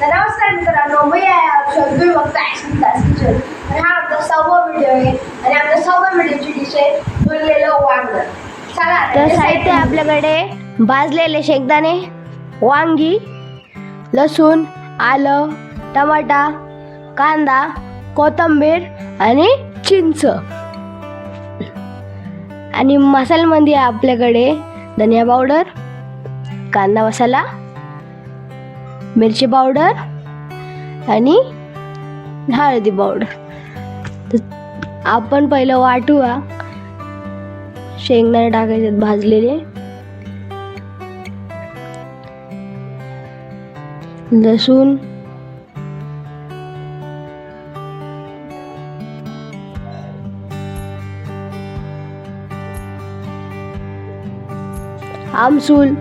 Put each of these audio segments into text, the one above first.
तर नमस्कार मित्रांनो मी आहे अक्षर तुम्ही बघताय सुद्धाच किचन आणि हा आमचा सहावा व्हिडिओ आहे. आणि आमच्या सहावा व्हिडिओची डिश आहे भरलेलं वांग. चला तर साहित्य आपल्याकडे भाजलेले शेंगदाणे वांगी लसूण आलं टमाटा कांदा कोथिंबीर आणि चिंच. आणि मसाल्यामध्ये आपल्याकडे धनिया पावडर कांदा मसाला मिरची पावडर आणि हळदी पावडर. तर आपण पहिलं वाटूया. शेंगदाणे टाकायचे भाजलेले. लसूण. आमसूल.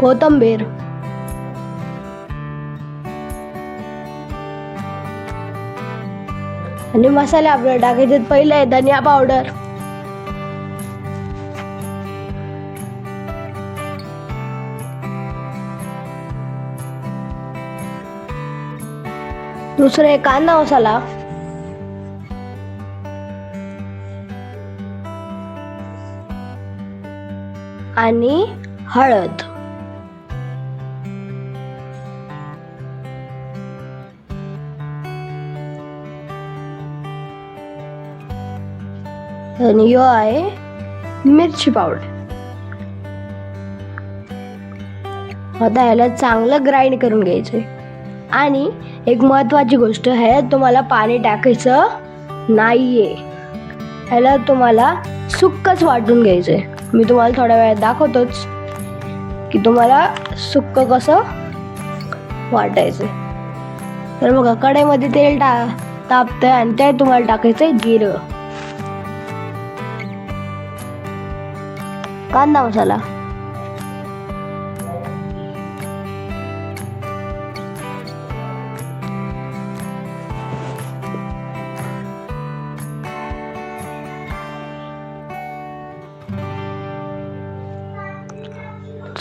कोथंबीर. आणि मसाले आपल्याला टाकायचे पहिले आहे धनिया पावडर दुसरं कांदा मसाला. आणि हळद. आणि यो आहे. मिरची पावडर. आता ह्याला चांगलं ग्राइंड करून घ्यायचं आणि एक महत्वाची गोष्ट आहे तुम्हाला पाणी टाकायचं नाहीये. ह्याला तुम्हाला सुक्कच वाटून घ्यायचंय मी तुम्हाला थोड्या वेळात दाखवतोच की तुम्हाला सुक्क कसं वाटायचं तर बघा कढईमध्ये तेल टा तापतंय आणि ते तुम्हाला टाकायचंय जिरं. कांदा मसाला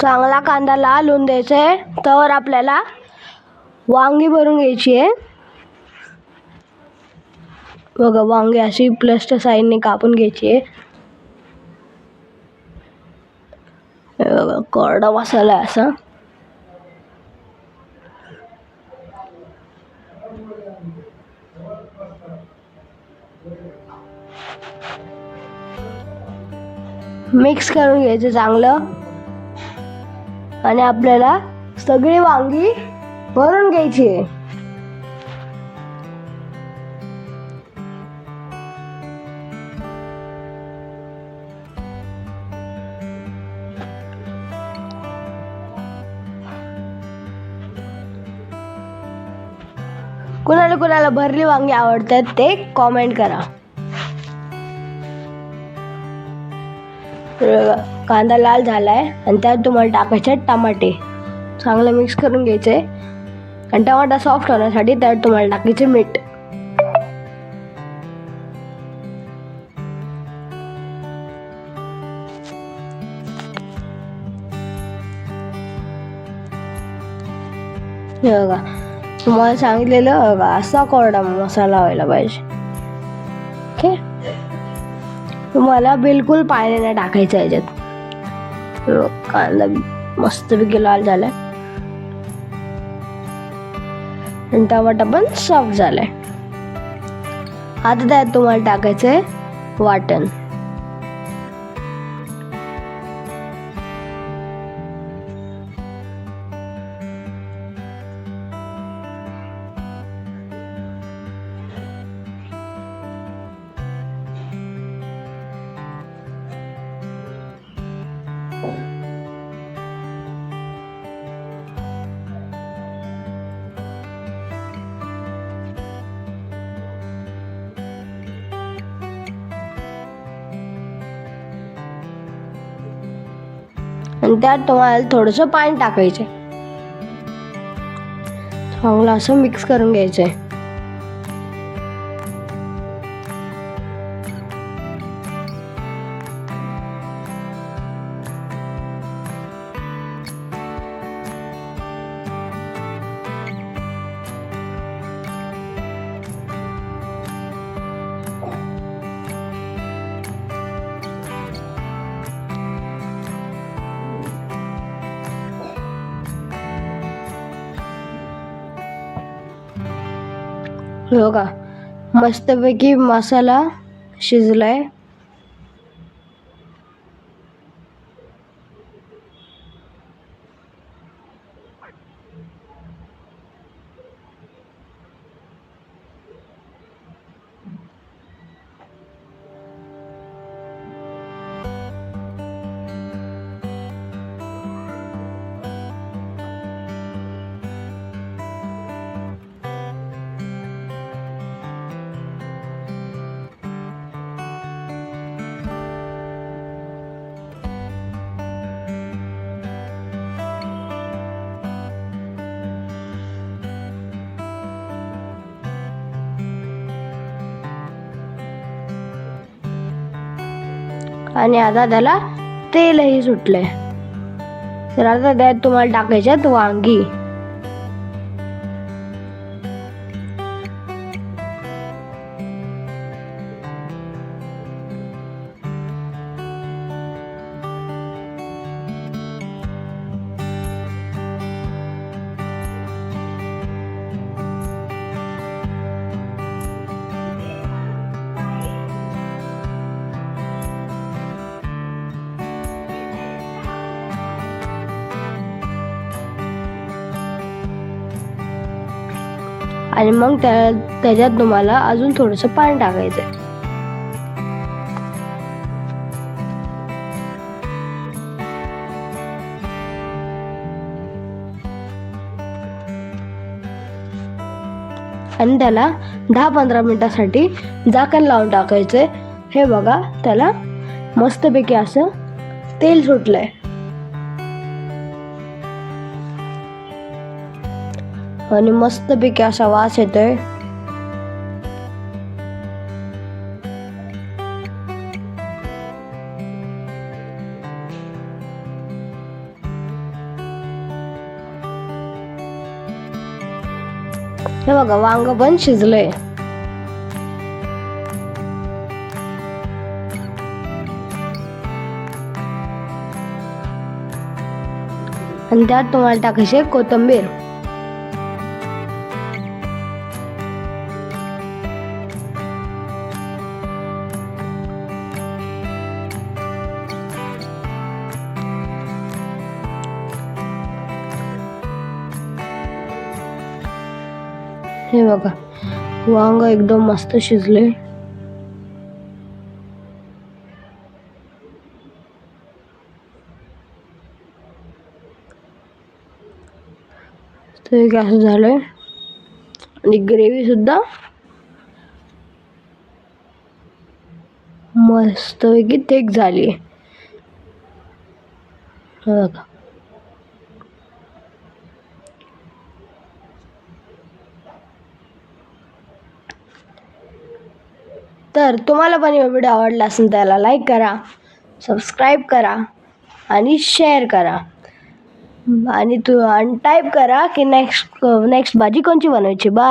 चांगला कांदा लाल होऊन द्यायचा आहे तर आपल्याला वांगी भरून घ्यायची आहे. बघा वांगी अशी प्लसच्या साईडने कापून घ्यायची आहे. हे बघा कोरडा मसाला आहे असा मिक्स करून घ्यायचं चांगलं. आणि आपल्याला सगळी वांगी भरून घ्यायची आहे. कुणाला कुणाला भरली वांगी आवडतात ते कॉमेंट करा. कांदा लाल झालाय आणि त्यात तुम्हाला टाकायचे आहेत टमाटे. चांगलं मिक्स करून घ्यायचे. आणि टमाटा सॉफ्ट होण्यासाठी त्यात तुम्हाला टाकायचे मीठ. बघा तुम्हाला सांगितलेलं असा कोरडा मसाला व्हायला पाहिजे. ओके तुम्हाला बिलकुल पाणी नाही टाकायचं याच्यात. तर कांदा मस्तपैकी लाल झालाय. आणि टमाटा पण सॉफ्ट झालाय. आता त्यात तुम्हाला टाकायचंय वाटण. आणि त्यात तुम्हाला थोडंसं पाणी टाकायचे चांगलं असं मिक्स करून घ्यायचंय. हो का मस्तपैकी मसाला शिजलाय. आणि आता त्याला तेलही सुटलंय. तर आता त्यात तुम्हाला टाकायच्यात वांगी. आणि मग त्या त्याच्यात तुम्हाला अजून थोडंसं पाणी टाकायचं आणि त्याला दहा पंधरा मिनिटासाठी झाकण लावून टाकायचंय. हे बघा त्याला मस्तपैकी असं तेल सुटलंय. आणि मस्तपैकी असा वास येतोय. हे बघा वांग पण शिजलंय. आणि त्यात तुम्हाला टाकायचे कोथिंबीर. हे बघा वांग एकदम मस्त शिजले. ते असं झालंय. आणि ग्रेव्ही सुद्धा मस्तपैकी थिक झाली बघा. तर तुम्हाला पण व्हिडिओ आवडला असेल त्याला लाईक करा सबस्क्राईब करा आणि शेअर करा. आणि तू आणि टाईप करा की नेक्स्ट नेक्स्ट भाजी कोणची बनवायची? बा